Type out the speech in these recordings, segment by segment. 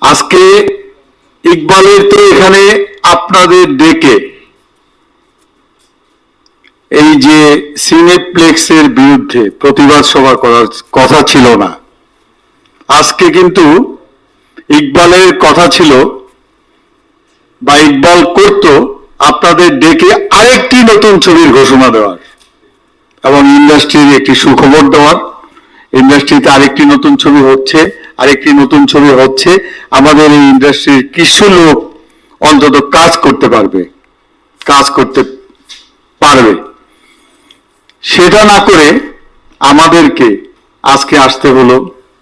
আজকে ইকবালের তো এখানে আপনাদের ডেকে এই যে সিনেপ্লেক্সের বিরুদ্ধে প্রতিবাদ সভা করার কথা ছিল না। আজকে কিন্তু ইকবালের কথা ছিল বা ইকবাল করত আপনাদের ডেকে আরেকটি নতুন ছবির ঘোষণা দেওয়ার এবং ইন্ডাস্ট্রির একটি সুখবর দেওয়ার। ইন্ডাস্ট্রিতে আরেকটি নতুন ছবি হচ্ছে আরেকটি নতুন ছবি হচ্ছে, আমাদের এই ইন্ডাস্ট্রির কিছু লোক অন্তত কাজ করতে পারবে, কাজ করতে পারবে। সেটা না করে আমাদেরকে আজকে আসতে হলো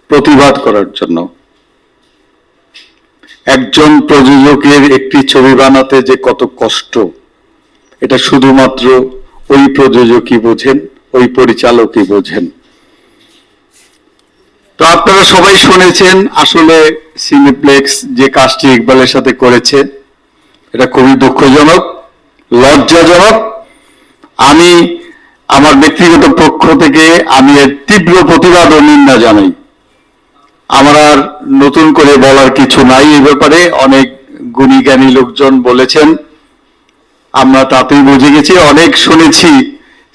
প্রতিবাদ করার জন্য। একজন প্রযোজকের একটি ছবি বানাতে যে কত কষ্ট, এটা শুধুমাত্র ওই প্রযোজকই বোঝেন, ওই পরিচালকই বোঝেন। তো আপনারা সবাই শুনেছেন আসলে সিনেপ্লেক্স যে কাজটি ইকবালের সাথে করেছে, এটা খুবই দুঃখজনক, লজ্জাজনক। আমি, আমার ব্যক্তিগত পক্ষ থেকে আমি এর তীব্র প্রতিবাদ ও নিন্দা জানাই। আমার আর নতুন করে বলার কিছু নাই এই ব্যাপারে, অনেক গুণী জ্ঞানী লোকজন বলেছেন, আমরা তাতেই বুঝে গেছি। অনেক শুনেছি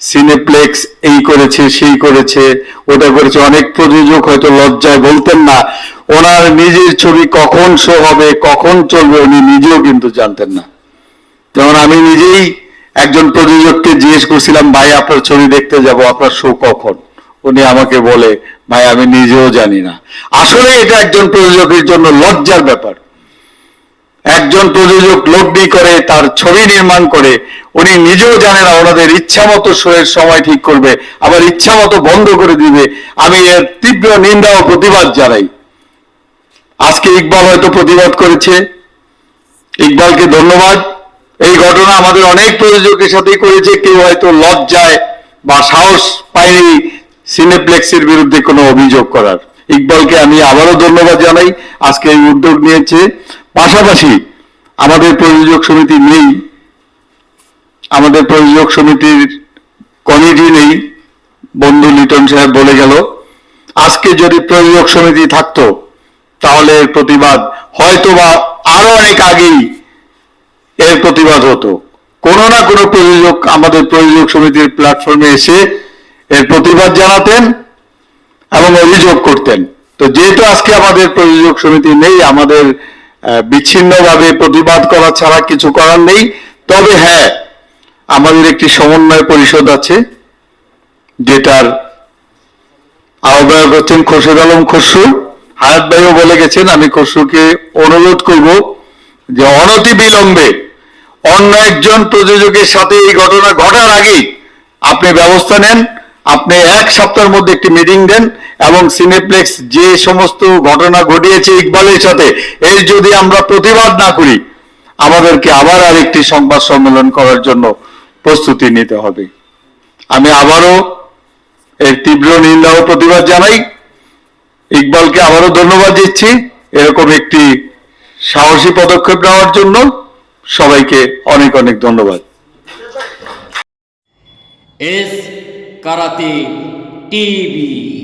সিনেপ্লেক্স এই করেছে, সেই করেছে, ওটা করেছে। অনেক প্রযোজক হয়তো লজ্জায় বলতেন না, ওনার নিজের ছবি কখন শো হবে, কখন চলবে, উনি নিজেও কিন্তু জানতেন না। যেমন আমি নিজেই একজন প্রযোজককে জিজ্ঞেস করছিলাম, ভাই, আপনার ছবি দেখতে যাব, আপনার শো কখন? উনি আমাকে বলে, ভাই, আমি নিজেও জানি না। আসলে এটা একজন প্রযোজকের জন্য লজ্জার ব্যাপার। একজন প্রযোজক লগ্নি করে তার ছবি নির্মাণ করে, উনি নিজেও জানে না ওনাদের ইচ্ছা মতো শোয়ের সময় ঠিক করবে, আবার ইচ্ছা মতো বন্ধ করে দিবে। আমি এর তীব্র নিন্দা ও প্রতিবাদ জানাই। আজকে ইকবাল হয়তো প্রতিবাদ করেছে। ইকবালকে ধন্যবাদ। এই ঘটনা আমাদের অনেক প্রযোজকের সাথেই করেছে। কেউ হয়তো লজ্জায় বা সাহস পায়নি সিনেপ্লেক্সের বিরুদ্ধে কোনো অভিযোগ করার। ইকবালকে আমি আবারও ধন্যবাদ জানাই। আজকে এই উদ্যোগ নিয়েছে। পাশাপাশি আমাদের প্রযোজক সমিতি নেই, আমাদের প্রযোজক সমিতির কমিটি নেই, বন্ধু লিটন সাহেব বলে গেল। আজকে যদি প্রযোজক সমিতি থাকতো, তাহলে এর প্রতিবাদ হয়তো বা আরও অনেক আগেই এর প্রতিবাদ হতো। কোনো না কোনো প্রযোজক আমাদের প্রযোজক সমিতির প্ল্যাটফর্মে এসে এর প্রতিবাদ জানাতেন এবং অভিযোগ করতেন। তো যেহেতু আজকে আমাদের প্রযোজক সমিতি নেই, আমাদের বিচ্ছিন্নভাবে প্রতিবাদ করা ছাড়া কিছু করার নেই। তবে হ্যাঁ আমাদের একটি সমন্বয় পরিষদ আছে, যেটার আহ্বায়ক হচ্ছেন খোরশেদ আলম খসরু। হায়াত ভাইও বলে গেছেন, আমি খসরুকে অনুরোধ করব যে অনতি বিলম্বে অন্য একজন প্রযোজকের সাথে এই ঘটনা ঘটার আগেই আপনি ব্যবস্থা নেন। আপনি এক সপ্তাহের মধ্যে একটি মিটিং দেন এবং সিনেপ্লেক্স যে সমস্ত ঘটনা ঘটিয়েছে ইকবালের সাথে, এর যদি আমরা প্রতিবাদ না করি, আমাদেরকে আবার আরেকটি সংবাদ সম্মেলন করার জন্য প্রস্তুতি নিতে হবে। আমি আবারও এর তীব্র নিন্দা ও প্রতিবাদ জানাই। ইকবালকে আবারও ধন্যবাদ দিচ্ছি এরকম একটি সাহসী পদক্ষেপ নেওয়ার জন্য। সবাইকে অনেক অনেক ধন্যবাদ। Karate TV.